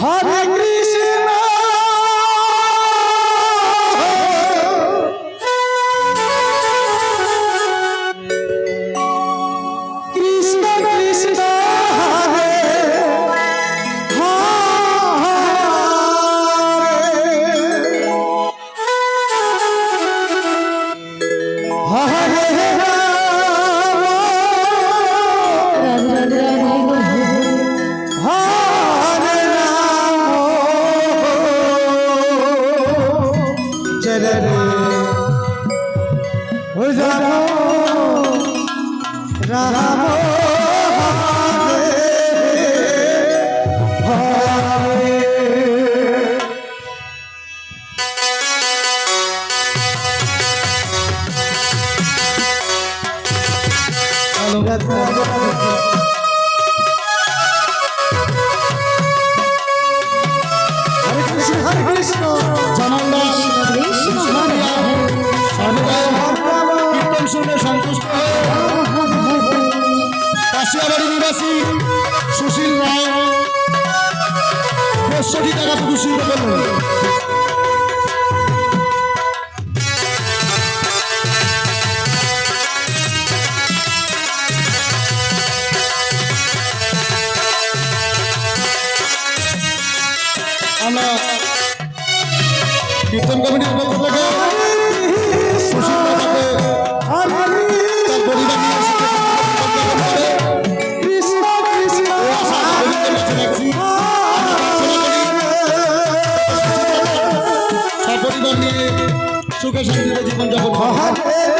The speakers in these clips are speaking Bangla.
হরে কৃষ্ণ পাঁচশোটি টাকা তো শুনতে পারলেন কীর্তন কমিটির পক্ষ থেকে সুখে শান্তিতে জীবনযাপন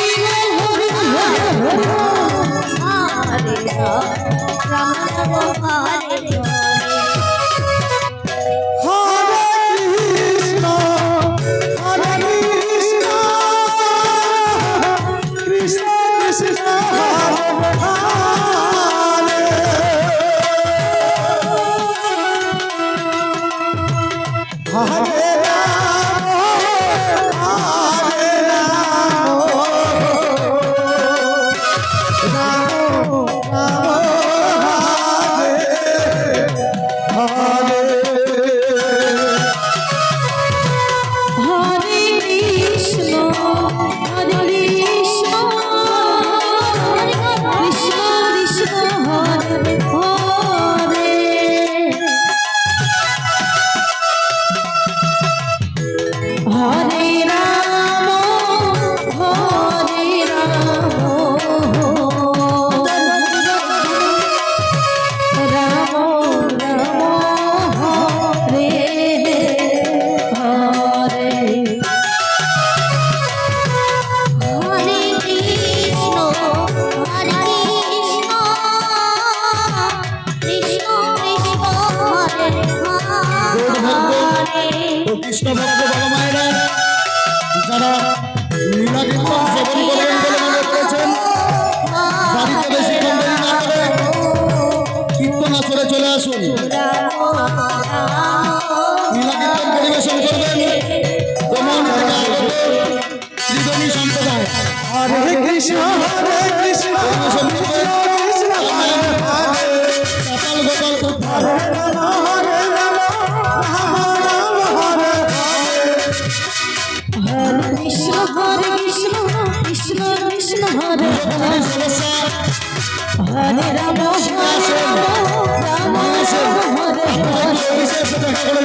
Hare Rama Hare Rama যারা নীলাদিত্যান সেবন করবেন বলে মনে করেছেন বাড়িতে বেশিক্ষণ দেরি না কীর্তন আসরে চলে আসুন। নীলাদিত্যান পরিবেশন করবেন দমন সম্প্রদায়। হরে কৃষ্ণ হরে কৃষ্ণ।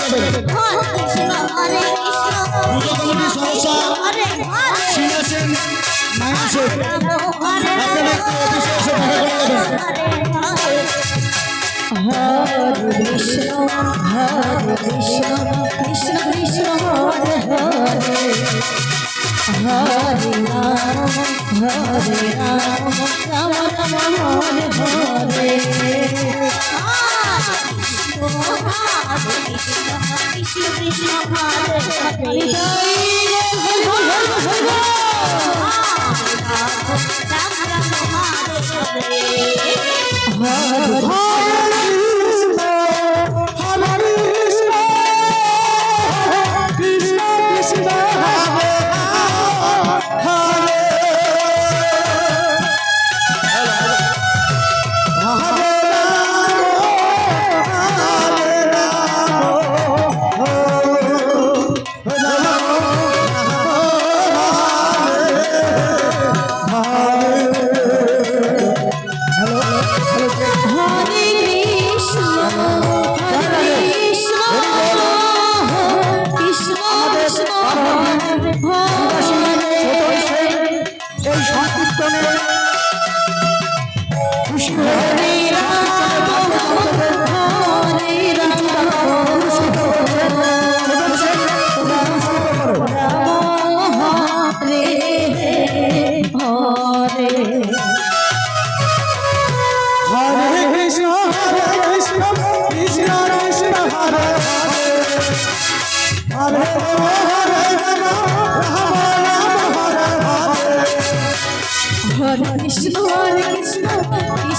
যাবেন হরে কৃষ্ণ হরে কৃষ্ণ কমিটির সমস্যা সিনা সেন মায়া সেন আপনারা একটু অফিসে এসে দেখা করে যাবেন হরে কৃষ্ণ হরে কৃষ্ণ কৃষ্ণ কৃষ্ণ হরে হরে হরে রাম হরে রাম রাম রাম হরে হরে কৃষ্ণ কৃষ্ণ হরে হরে